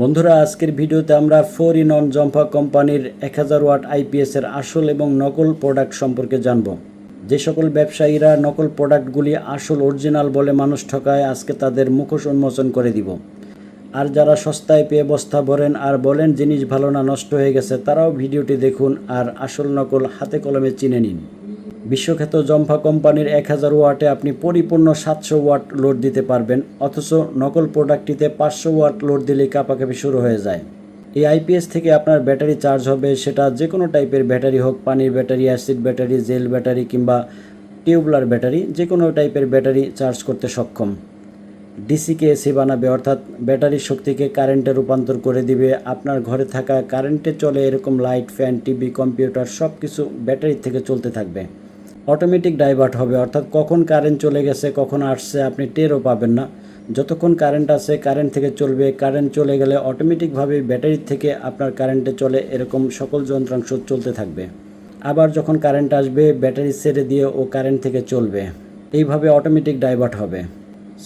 বন্ধুরা, আজকের ভিডিওতে আমরা ফোর ইন অন জম্পা কোম্পানির এক হাজার ওয়াট আইপিএস এর আসল এবং নকল প্রোডাক্ট সম্পর্কে জানব। যে সকল ব্যবসায়ীরা নকল প্রোডাক্টগুলি আসল অরিজিনাল বলে মানুষ ঠকায়, আজকে তাদের মুখোশ উন্মোচন করে দিব। আর যারা সস্তায় পেয়ে বস্তা ভরেন আর বলেন জিনিস ভালো না, নষ্ট হয়ে গেছে, তারাও ভিডিওটি দেখুন আর আসল নকল হাতে কলমে চিনে নিন। বিশ্বখ্যাত জম্পা কোম্পানির এক হাজার ওয়াটে আপনি পরিপূর্ণ সাতশো ওয়াট লোড দিতে পারবেন, অথচ নকল প্রোডাক্টটিতে পাঁচশো ওয়াট লোড দিলেই কাপাকাপি শুরু হয়ে যায়। এই আইপিএস থেকে আপনার ব্যাটারি চার্জ হবে, সেটা যে কোনো টাইপের ব্যাটারি হোক, পানির battery, acid battery, gel battery কিংবা টিউবলার ব্যাটারি যে কোনো টাইপের ব্যাটারি চার্জ করতে সক্ষম। ডিসিকে এসি বানাবে, অর্থাৎ ব্যাটারির শক্তিকে কারেন্টে রূপান্তর করে দিবে, আপনার ঘরে থাকা কারেন্টে চলে এরকম লাইট, ফ্যান, টিভি, কম্পিউটার সব কিছু ব্যাটারি থেকে চলতে থাকবে। অটোমেটিক ডাইভার্ট হবে, অর্থাৎ কখন কারেন্ট চলে গেছে, কখন আসছে, আপনি টেরও পাবেন না। যতক্ষণ কারেন্ট আছে কারেন্ট থেকে চলবে কারেন্ট চলে গেলে অটোমেটিকভাবে ব্যাটারির থেকে আপনার কারেন্টে চলে, এরকম সকল যন্ত্রাংশ চলতে থাকবে। আবার যখন কারেন্ট আসবে ব্যাটারি ছেড়ে দিয়ে ও কারেন্ট থেকে চলবে। এইভাবে অটোমেটিক ডাইভার্ট হবে।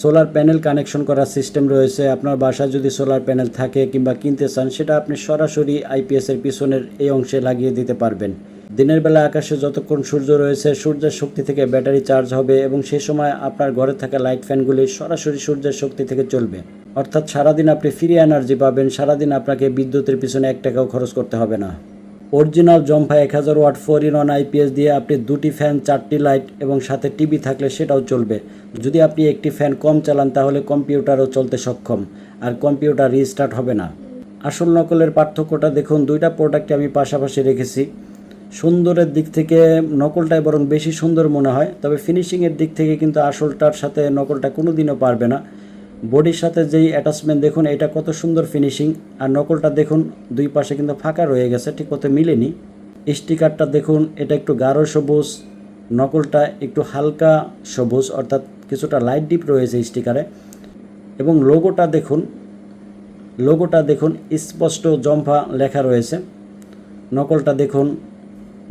সোলার প্যানেল কানেকশন করার সিস্টেম রয়েছে। আপনার বাসায় যদি সোলার প্যানেল থাকে কিংবা কিনতে চান, সেটা আপনি সরাসরি আইপিএসের পিছনের এই অংশে লাগিয়ে দিতে পারবেন। দিনের বেলা আকাশে যতক্ষণ সূর্য রয়েছে, সূর্যের শক্তি থেকে ব্যাটারি চার্জ হবে এবং সেই সময় আপনার ঘরে থাকা লাইট ফ্যানগুলি সরাসরি সূর্যের শক্তি থেকে চলবে। অর্থাৎ সারাদিন আপনি ফ্রি এনার্জি পাবেন, সারাদিন আপনাকে বিদ্যুতের পিছনে এক টাকাও খরচ করতে হবে না। অরিজিনাল জম্পা এক হাজার watt four in one IPS দিয়ে আপনি দুটি ফ্যান, চারটি লাইট এবং সাথে টিভি থাকলে সেটাও চলবে। যদি আপনি একটি ফ্যান কম চালান, তাহলে কম্পিউটারও চলতে সক্ষম, আর কম্পিউটার রিস্টার্ট হবে না। আসল নকলের পার্থক্যটা দেখুন, দুইটা প্রোডাক্টে আমি পাশাপাশি রেখেছি। সুন্দরের দিক থেকে নকলটাই বরং বেশি সুন্দর মনে হয়, তবে ফিনিশিংয়ের দিক থেকে কিন্তু আসলটার সাথে নকলটা কোনো দিনও পারবে না। বডির সাথে যেই অ্যাটাচমেন্ট দেখুন, এটা কত সুন্দর ফিনিশিং আর নকলটা দেখুন, দুই পাশে কিন্তু ফাঁকা রয়ে গেছে, ঠিক মতো মিলেনি। স্টিকারটা দেখুন, এটা একটু গাঢ় সবুজ, নকলটা একটু হালকা সবুজ, অর্থাৎ কিছুটা লাইট ডিপ রয়েছে স্টিকারে। এবং লোগোটা দেখুন লোগোটা দেখুন, স্পষ্ট জম্ফা লেখা রয়েছে। নকলটা দেখুন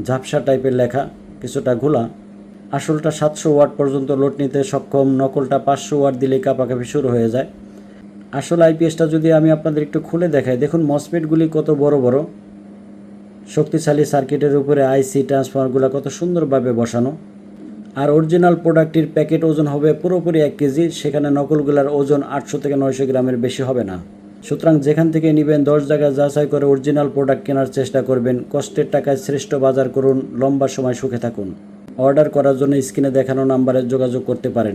ঝাপসা টাইপের লেখা, কিছুটা ঘোলা। আসলটা সাতশো ওয়াট পর্যন্ত লোড নিতে সক্ষম, নকলটা পাঁচশো ওয়াট দিলেই কাপাকাপি শুরু হয়ে যায়। আসল আইপিএসটা যদি আমি আপনাদের একটু খুলে দেখাই, দেখুন মসপেটগুলি কত বড় বড়। শক্তিশালী সার্কিটের উপরে আইসি ট্রান্সফর্মারগুলো কত সুন্দরভাবে বসানো। আর অরিজিনাল প্রোডাক্টটির প্যাকেট ওজন হবে পুরোপুরি এক কেজি, সেখানে নকলগুলার ওজন আটশো থেকে নয়শো গ্রামের বেশি হবে না। সুতরাং যেখান থেকে নেবেন দশ জায়গায় যাচাই করে অরিজিনাল প্রোডাক্ট কেনার চেষ্টা করবেন। কষ্টের টাকায় শ্রেষ্ঠ বাজার করুন। লম্বা সময় সুখে থাকুন। অর্ডার করার জন্য স্ক্রিনে দেখানো নাম্বারে যোগাযোগ করতে পারেন।